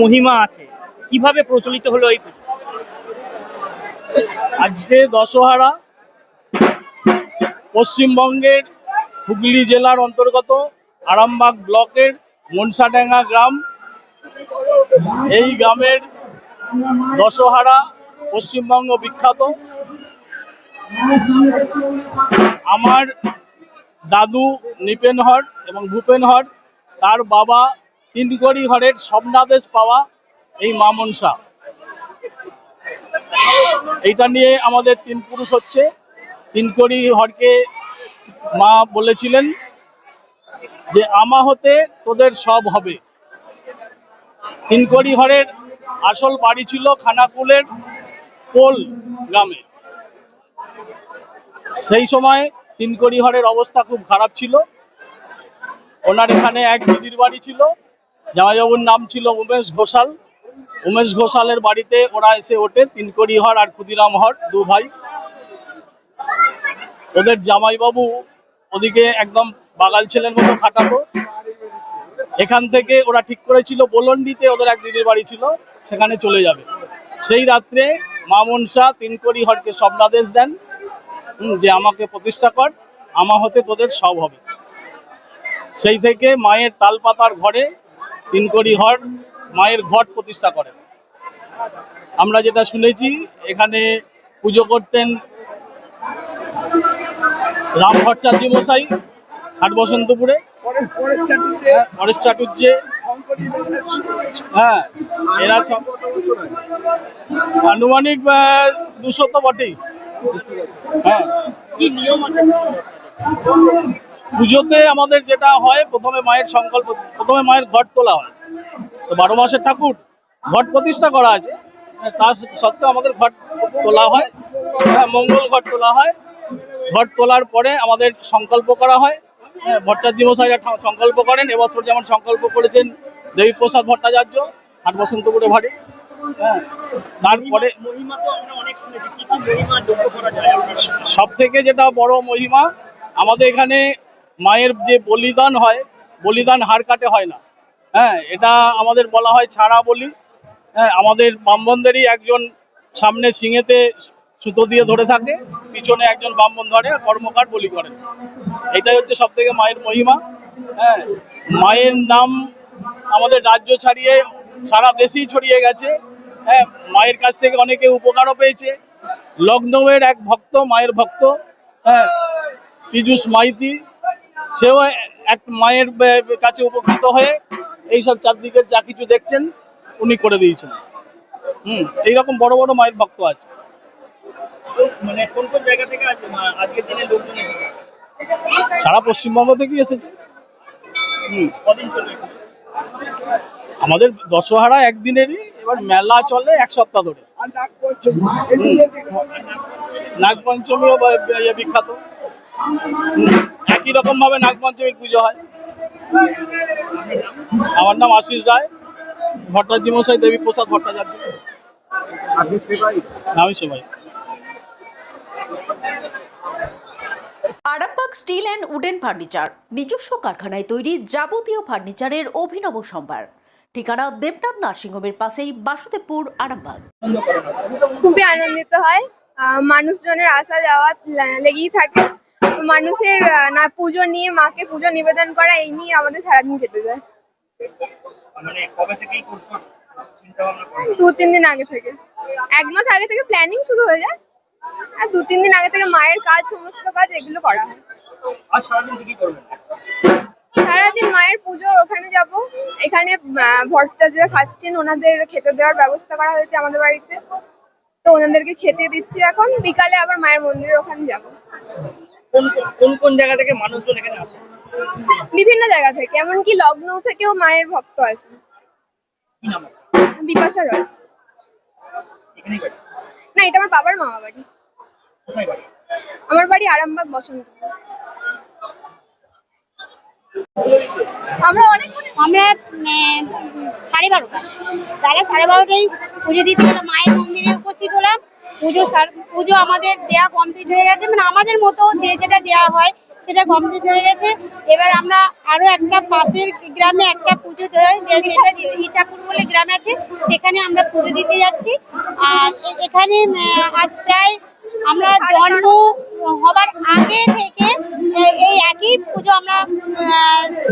মহিমা আছে? কীভাবে প্রচলিত হলো এই পুজো? আজকে দশহারা পশ্চিমবঙ্গের হুগলি জেলার অন্তর্গত আরামবাগ ব্লকের মনসাডাঙ্গা গ্রাম। এই গ্রামের দশহারা পশ্চিমবঙ্গ বিখ্যাত। আমার দাদু নিপেন হর এবং ভূপেন হর, তার বাবা তিনগড়ি হরের স্বপ্নাদেশ পাওয়া এই মা মনসা। এইটা নিয়ে আমাদের তিন পুরুষ হচ্ছে। তিন কড়ি হরকে মা বলেছিলেন যে, আমা হতে তোদের সব হবে। তিন কড়ি হরের আসল বাড়ি ছিল খানাকুলের পোল গ্রামে। সেই সময় তিন কড়ি হরের অবস্থা খুব খারাপ ছিল। ওনার এখানে এক দিদির বাড়ি ছিল। জামাইবাবুর নাম ছিল উমেশ ঘোষাল। উমেশ ঘোষালের বাড়িতে ওরা এসে ওঠে তিনকড়ি হর আর ক্ষুদিরাম হর দু ভাই। ওদের জামাইবাবু ওদিকে একদম বাগাল ছেলের মতো খাটাতো। এখান থেকে ওরা ঠিক করেছিল, বোলন্ডিতে ওদের এক দিদির বাড়ি ছিল, সেখানে চলে যাবে। সেই রাত্রে মা মনসা তিনকড়ি হরকে স্বপ্নাদেশ দেন যে আমাকে প্রতিষ্ঠা কর, আমা হতে তোদের সব হবে। সেই থেকে মায়ের তালপাতার ঘরে তিনকড়ি হর মায়ের ঘট প্রতিষ্ঠা করেন আমরা যেটা শুনেছি এখানে পুজো করতেন রাম ভট্টাচার্য মশাই হাট বসন্তপুরে। হ্যাঁ, পরেশ চাটুর্যে হ্যাঁ এরা সব আনুমানিক দুশো তো বটেই। হ্যাঁ। কি নিয়ম আছে? পুজোতে আমাদের যেটা হয় প্রথমে মায়ের সংকল্প প্রথমে মায়ের ঘট তোলা হয়। তো বারো মাসের ঠাকুর ঘট প্রতিষ্ঠা করা আছে। তা সত্ত্বেও আমাদের ঘট তোলা হয়। হ্যাঁ মঙ্গল ঘট তোলা হয়। ঘট তোলার পরে আমাদের সংকল্প করা হয়। হ্যাঁ, ভট্টাচার্য মশাইরা সংকল্প করেন। এবছর যেমন সংকল্প করেছেন দেবীপ্রসাদ ভট্টাচার্য হাট বসন্তপুরে ভারী। হ্যাঁ তারপরে সব থেকে যেটা বড় মহিমা আমাদের এখানে মায়ের যে বলিদান হয়, বলিদান হাড় কাটে হয় না। হ্যাঁ এটা আমাদের বলা হয় ছাড়া বলি। হ্যাঁ আমাদের ব্রাহ্মণদেরই একজন সামনে সিঙেতে সুতো দিয়ে ধরে থাকে, পিছনে একজন ব্রাহ্মণ ধরে, কর্মকার বলি করেন। এটাই হচ্ছে সব থেকে মায়ের মহিমা। হ্যাঁ মায়ের নাম আমাদের রাজ্য ছাড়িয়ে সারা দেশেই ছড়িয়ে গেছে। হ্যাঁ মায়ের কাছ থেকে অনেকে উপকারও পেয়েছে। লখনৌয়ের এক ভক্ত, মায়ের ভক্ত। হ্যাঁ পীযুষ মাইতি সেও এক মায়ের কাছে উপকৃত হয়ে এইসব চারদিকের যা কিছু দেখছেন উনি করে দিয়েছেন। হুম এইরকম বড় বড় মায়ের ভক্ত আছে। মানে কোন কোন জায়গা থেকে আজকের দিনে লোকজন সারা পশ্চিমবঙ্গ থেকেই এসেছে। হুম। কদিন চলবে আমাদের দশহারা একদিনেরই এবার মেলা চলে এক সপ্তাহ ধরে। নাগপঞ্চমীও বা- ইয়ে বিখ্যাত। একই রকম ভাবে নাগপঞ্চমীর পুজো হয়? আমার নাম আশিস রায় ভট্টাচার্য মশাই দেবী প্রসাদ ভট্টাচার্য। আমি সেবাই। Arambagh steel and wooden furniture নিজস্ব কারখানায় তৈরি যাবতীয় ফার্নিচারের অভিনব সম্ভার। ঠিকানা দেবনাথ নার্সিংহোমের পাশেই বাসুদেবপুর আরামবাগ। খুবই আনন্দিত হয়। আহ, মানুষজনের আসা যাওয়া লেগেই থাকে। মানুষের না পুজো নিয়ে মাকে পুজো নিবেদন করা এই নিয়ে আমাদের সারাদিন কেটে যায়। মানে দু তিন দিন আগে থেকে। এক মাস আগে থেকে প্ল্যানিং শুরু হয়ে যায়। আর দু তিন দিন আগে থেকে মায়ের কাজ সমস্ত কাজ এগুলো করা হয়। সারাদিন মায়ের পুজোর ওখানে যাব। এখানে আহ, ভট্টাচার্য খাচ্ছেন ওনাদের খেতে দেওয়ার ব্যবস্থা করা হয়েছে আমাদের বাড়িতে। তো ওনাদেরকে খেতে দিচ্ছি এখন। বিকালে আবার মায়ের মন্দিরের ওখানে যাব। কোন কোন কোন জায়গা থেকে মানুষজন এখানে আসে? বিভিন্ন জায়গা থেকে এমনকি লগ্নৌ থেকেও মায়ের ভক্ত আছে কি নাম বিপাশা রয়। এখানেই বাড়ি? না এটা আমার বাবার মামা বাড়ি। কোথায় বাড়ি? আমার বাড়ি আরামবাগ বসন্ত। আমরা অনেক আমরা উম, সাড়ে বারোটা বেলা সাড়ে বারোটায় পুজো দিতে গেলাম মায়ের মন্দিরে উপস্থিত হলাম। পুজো সার- পুজো আমাদের দেয়া কমপ্লিট হয়ে গেছে। মানে আমাদের মতো যেটা দেওয়া হয়, সেটা কমপ্লিট হয়ে গেছে। এবার আমরা আরও একটা পাশের গ্রামে একটা পুজো দেয় সেটা ইচাপুর বলে গ্রাম আছে, সেখানে আমরা পুজো দিতে যাচ্ছি। আর এখানে আজ প্রায় আমরা জন্ম হবার আগে থেকে এই একই পুজো আমরা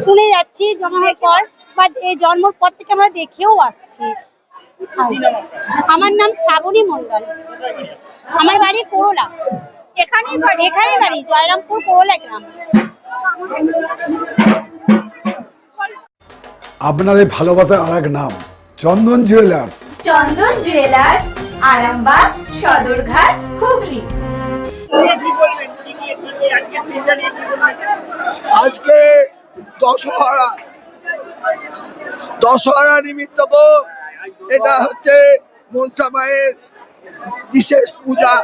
শুনে যাচ্ছি, জন্মের পর, বা এই জন্মর পর থেকে আমরা দেখেও আসছি। আমার নাম শ্রাবণী মন্ডল আমার বাড়ি করোলা এখানেই বাড়ি এখানেই বাড়ি জয়রামপুর করোলা গ্রাম। আপনাদের ভালোবাসার আর এক নাম চন্দন জুয়েলার্স। চন্দন জুয়েলার্স আরামবাগ সদরঘাট হুগলি। আজকে দশহরা দশহরা নিমিত্ত এটা হচ্ছে মনসা মায়ের বিশেষ পূজা।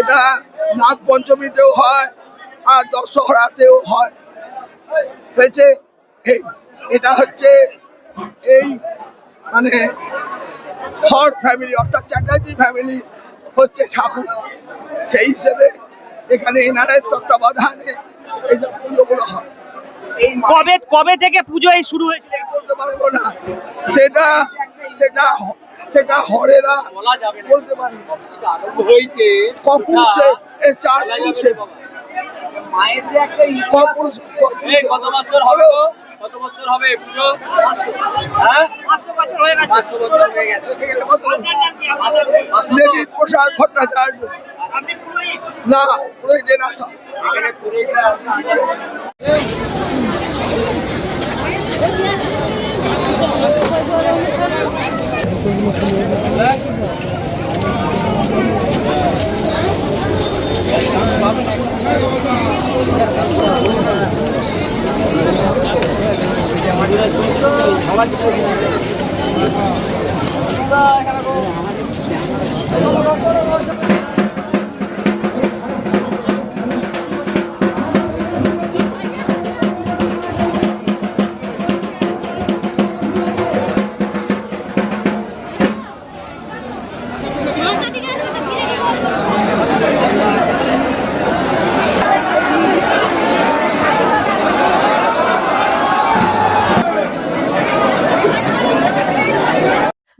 এটা নাগ পঞ্চমীতেও হয় আর দশহরাতেও হয়। হয়েছে এটা হচ্ছে এই মানে হর ফ্যামিলি অর্থাৎ চ্যাটার্জি ফ্যামিলি হচ্ছে ঠাকুর। সেই হিসেবে এখানে এনারের তত্ত্বাবধানে এইসব পুজোগুলো হয়। কবে কবে থেকে পুজো এই শুরু হয়েছে? বলতে পারব না। সেটা সেটা সেটা হরেরা বলতে পারবে। হয়েছে। কপুরুষে এ চার পুরুষে কত বছর হবে গো? কত বছর হবে পুজো? হ্যাঁ? বছর হয়ে গেছে। হয়ে প্রসাদ ভট্টাচার্য। না পুরোহিতের আশা এখানে